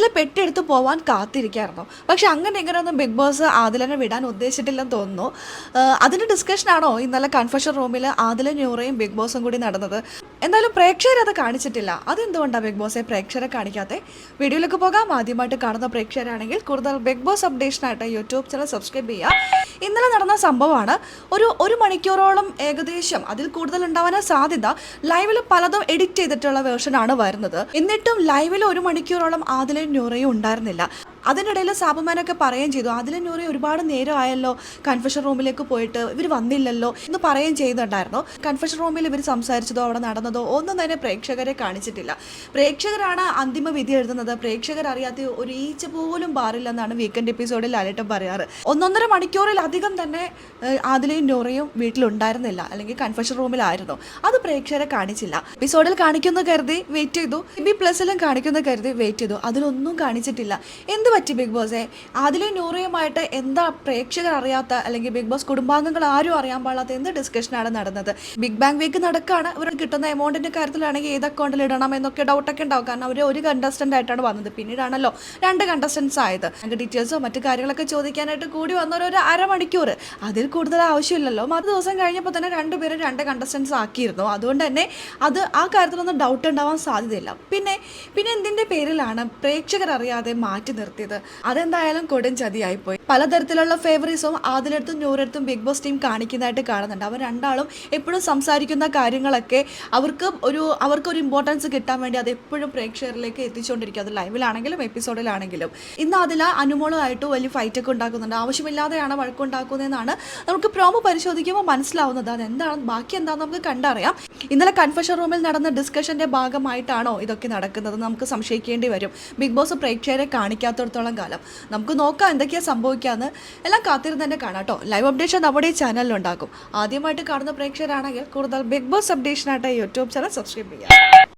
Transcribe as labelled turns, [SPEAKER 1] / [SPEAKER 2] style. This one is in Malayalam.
[SPEAKER 1] അതിൽ പെട്ടെടുത്ത് പോവാൻ കാത്തിരിക്കായിരുന്നു. പക്ഷെ അങ്ങനെ എങ്ങനെയൊന്നും ബിഗ് ബോസ് ആദിലനെ വിടാൻ ഉദ്ദേശിച്ചിട്ടില്ലെന്ന് തോന്നുന്നു. അതിന്റെ ഡിസ്കഷനാണോ ഇന്നലെ കൺഫഷൻ റൂമിൽ ആദില ന്യൂറയും ബിഗ് ബോസും കൂടി നടന്നത്? എന്തായാലും പ്രേക്ഷകർ അത് കാണിച്ചിട്ടില്ല. അതെന്തുകൊണ്ടാണ് ബിഗ് ബോസ് പ്രേക്ഷകരെ കാണിക്കാതെ വീഡിയോയിലേക്ക് പോകാം. ആദ്യമായിട്ട് കാണുന്ന പ്രേക്ഷകരാണെങ്കിൽ കൂടുതൽ ബിഗ് ബോസ് അപ്ഡേഷനായിട്ട് യൂട്യൂബ് ചാനൽ സബ്സ്ക്രൈബ് ചെയ്യുക. ഇന്നലെ നടന്ന സംഭവമാണ് ഒരു ഒരു മണിക്കൂറോളം ഏകദേശം അതിൽ കൂടുതൽ ഉണ്ടാവാൻ സാധ്യത ലൈവിൽ പലതും എഡിറ്റ് ചെയ്തിട്ടുള്ള വേർഷനാണ് വരുന്നത്. എന്നിട്ടും ലൈവിൽ ഒരു മണിക്കൂറോളം ആദിലും ന്യൂറയും ഉണ്ടായിരുന്നില്ല. അതിനിടയിൽ സാബുമാനൊക്കെ പറയുകയും ചെയ്തു. അതിൽ നൂറി ഒരുപാട് നേരം ആയല്ലോ കൺഫഷൻ റൂമിലേക്ക് പോയിട്ട് ഇവർ വന്നില്ലല്ലോ എന്ന് പറയുകയും ചെയ്യുന്നുണ്ടായിരുന്നു. കൺഫഷൻ റൂമിൽ ഇവർ സംസാരിച്ചതോ അവിടെ നടന്നതോ ഒന്നും തന്നെ പ്രേക്ഷകരെ കാണിച്ചിട്ടില്ല. പ്രേക്ഷകരാണ് അന്തിമ വിധി എഴുതുന്നത്. പ്രേക്ഷകർ അറിയാത്ത ഒരു ഈച്ച പോലും പാറില്ലെന്നാണ് വീക്കെൻഡ് എപ്പിസോഡിൽ ലാലേട്ടൻ പറയാറ്. ഒന്നൊന്നര മണിക്കൂറിലധികം തന്നെ ആദിലയും നൂറയും വീട്ടിലുണ്ടായിരുന്നില്ല. അല്ലെങ്കിൽ കൺഫഷൻ റൂമിലായിരുന്നു. അത് പ്രേക്ഷകരെ കാണിച്ചില്ല. എപ്പിസോഡിൽ കാണിക്കുന്ന കരുതി വെയിറ്റ് ചെയ്തു. ബി പ്ലസിലും കാണിക്കുന്ന കരുതി വെയിറ്റ് ചെയ്തു. അതിലൊന്നും കാണിച്ചിട്ടില്ല. എന്ത് പറ്റി ബിഗ് ബോസെ? ആദ്യം നൂറയുമായിട്ട് എന്താ പ്രേക്ഷകർ അറിയാത്ത അല്ലെങ്കിൽ ബിഗ് ബോസ് കുടുംബാംഗങ്ങൾ ആരും അറിയാൻ പാടാത്ത എന്ത് ഡിസ്കഷനാണ് നടന്നത്? ബിഗ് ബാങ് വീക്ക് നടക്കുകയാണ് ഇവർ കിട്ടുന്ന എമൗണ്ടിന്റെ കാര്യത്തിലാണെങ്കിൽ ഏത് അക്കൗണ്ടിൽ ഇടണം എന്നൊക്കെ ഡൗട്ടൊക്കെ ഉണ്ടാവും. കാരണം അവർ ഒരു കണ്ടസ്റ്റന്റ് ആയിട്ടാണ് വന്നത്. പിന്നീടാണല്ലോ രണ്ട് കണ്ടസ്റ്റൻസ് ആയത്. അതിന്റെ ഡീറ്റെയിൽസോ മറ്റു കാര്യങ്ങളൊക്കെ ചോദിക്കാനായിട്ട് കൂടി വന്നൊരു ഒരു അരമണിക്കൂർ. അതിൽ കൂടുതൽ ആവശ്യമില്ലല്ലോ. മറ്റു ദിവസം കഴിഞ്ഞപ്പോൾ തന്നെ രണ്ടുപേരും രണ്ട് കണ്ടസ്റ്റൻസ് ആക്കിയിരുന്നു. അതുകൊണ്ട് തന്നെ അത് ആ കാര്യത്തിലൊന്നും ഡൗട്ട് ഉണ്ടാവാൻ സാധ്യതയില്ല. പിന്നെ പിന്നെ എന്തിന്റെ പേരിലാണ് പ്രേക്ഷകർ അറിയാതെ മാറ്റി നിർത്തിയത് അതെന്തായാലും കൊടും ചതിയായിപ്പോയി. പലതരത്തിലുള്ള ഫേവറീസും ആദിലടുത്തും ഞൂരടുത്തും ബിഗ് ബോസ് ടീം കാണിക്കുന്നതായിട്ട് കാണുന്നുണ്ട്. അവർ രണ്ടാളും എപ്പോഴും സംസാരിക്കുന്ന കാര്യങ്ങളൊക്കെ അവർക്ക് ഒരു അവർക്കൊരു ഇമ്പോർട്ടൻസ് കിട്ടാൻ വേണ്ടി അത് എപ്പോഴും പ്രേക്ഷകരിലേക്ക് എത്തിച്ചുകൊണ്ടിരിക്കും. അത് ലൈവിലാണെങ്കിലും എപ്പിസോഡിലാണെങ്കിലും ഇന്ന് അതിൽ അനുമോളുമായിട്ട് വലിയ ഫൈറ്റൊക്കെ ഉണ്ടാക്കുന്നുണ്ട്. ആവശ്യമില്ലാതെയാണ് വഴക്കുണ്ടാക്കുന്നതെന്നാണ് നമുക്ക് പ്രോമോ പരിശോധിക്കുമ്പോൾ മനസ്സിലാവുന്നത്. അതെന്താണ്? ബാക്കി എന്താണെന്ന് നമുക്ക് കണ്ടറിയാം. ഇന്നലെ കൺഫഷൻ റൂമിൽ നടന്ന ഡിസ്കഷന്റെ ഭാഗമായിട്ടാണോ ഇതൊക്കെ നടക്കുന്നത്? നമുക്ക് സംശയിക്കേണ്ടി വരും. ബിഗ് ബോസ് പ്രേക്ഷകരെ കാണിക്കാത്തടത്തോളം കാലം. നമുക്ക് നോക്കാം എന്തൊക്കെയാണ് സംഭവിക്കാന്ന്. എല്ലാം കാത്തിരുന്ന് തന്നെ കാണാം കേട്ടോ. ലൈവ് അപ്ഡേഷൻ നമ്മുടെ ഈ ചാനലിലുണ്ടാക്കും ആദ്യമായിട്ട് കാണുന്ന പ്രേക്ഷകരാണെങ്കിൽ കൂടുതൽ ബിഗ് ബോസ് അപ്ഡേഷനായിട്ട് യൂട്യൂബ് ചാനൽ സബ്സ്ക്രൈബ് ചെയ്യുക